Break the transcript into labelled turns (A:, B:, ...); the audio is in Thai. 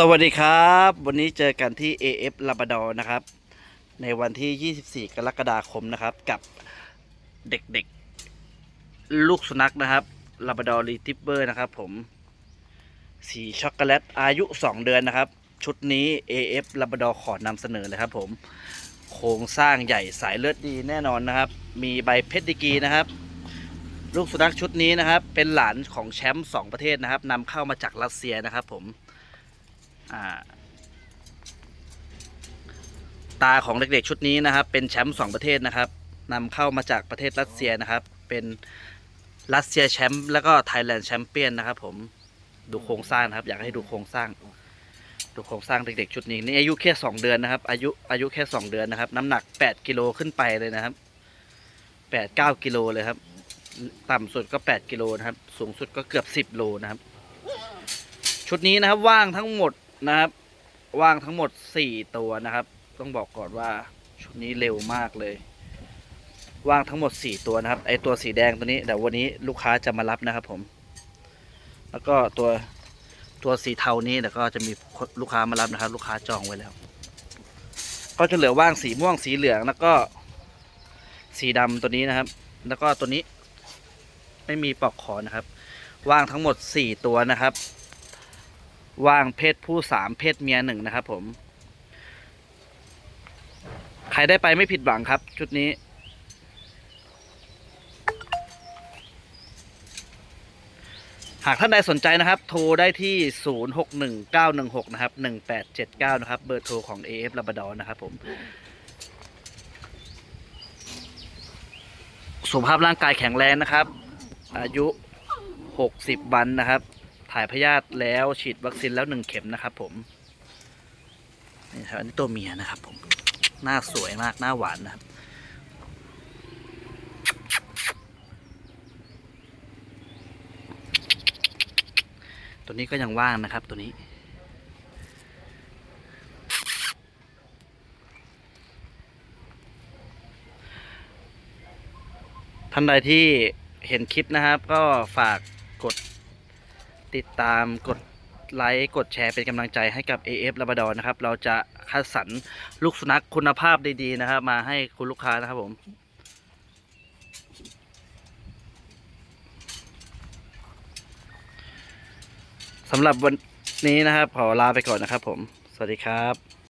A: สวัสดีครับ วันนี้เจอกันที่ AF ลาบ a ดอนะครับ ในวันที่ 24 กรกฎาคมนะครับ กับเด็กๆ ลูกสุนัขนะครับลาบ a ดอรีทิปเบอร์นะครับผม สีช็อกโกแลตอายุ 2 เดือนนะครับ ชุดนี้ AF ลาบ a ดอขอนำเสนอเลยครับผม โครงสร้างใหญ่สายเลือดดีแน่นอนนะครับ มีใบเพชรดีกีนะครับลูกสุนัขชุดนี้นะครับ เป็นหลานของแชมป์สองประเทศนะครับนำเข้ามาจากรัสเซียนะครับผม ตาของเด็กๆชุดนี้นะครับ เป็นแชมป์สองประเทศนะครับนำเข้ามาจากประเทศรัสเซียนะครับ เป็นรัสเซียแชมป์แล้วก็ไทยแลนด์แชมเปี้ยนนะครับ ผมดูโครงสร้างนะครับ อยากให้ดูโครงสร้างดูโครงสร้างเด็กๆชุดนี้นี่อายุแค่สองเดือนนะครับ อายุอายุแค่สองเดือนนะครับ น้ำหนักแปดกิโลขึ้นไปเลยนะครับแปดเก้ากิโลเลยครับ ต่ำสุดก็แปดกิโลนะครับ สูงสุดก็เกือบสิบโลนะครับ ชุดนี้นะครับว่างทั้งหมด นะครับ ว่างทั้งหมดสี่ตัวนะครับ ต้องบอกก่อนว่าชุดนี้เร็วมากเลย ว่างทั้งหมดสี่ตัวนะครับ ไอตัวสีแดงตัวนี้เดี๋ยววันนี้ลูกค้าจะมารับนะครับผม แล้วก็ตัวตัวสีเทานี้เดี๋ยวก็จะมีลูกค้ามารับนะครับ ลูกค้าจองไว้แล้ว ก็จะเหลือว่างสีม่วงสีเหลืองแล้วก็สีดำตัวนี้นะครับ แล้วก็ตัวนี้ ไม่มีปลอกคอนะครับ ว่างทั้งหมดสี่ตัวนะครับ ว่างเพศผู้สามเพศเมียหนึ่งนะครับผม ใครได้ไปไม่ผิดหวังครับ ชุดนี้ หากท่านใดสนใจนะครับ โทรได้ที่ 061916 นะครับ 1879 นะครับ เบอร์โทรของ AF ลาบดอนะครับผมสุขภาพร่างกายแข็งแรงนะครับ อายุ 60 วันนะครับ ถ่ายพยาธิแล้วฉีดวัคซีนแล้วหนึ่งเข็มนะครับ ผมนี่ครับอันนี้ตัวเมียนะครับ ผมหน้าสวยมากหน้าหวานนะครับตัวนี้ก็ยังว่างนะครับตัวนี้ ท่านใดที่เห็นคลิปนะครับ ก็ฝากกด ติดตามกดไลค์กดแชร์เป็นกำลังใจให้กับ AF ลาบดอนะครับ เราจะคัดสรรลูกสุนัขคุณภาพดีๆนะครับ มาให้คุณลูกค้านะครับผมสำหรับวันนี้นะครับ ขอลาไปก่อนนะครับผม สวัสดีครับ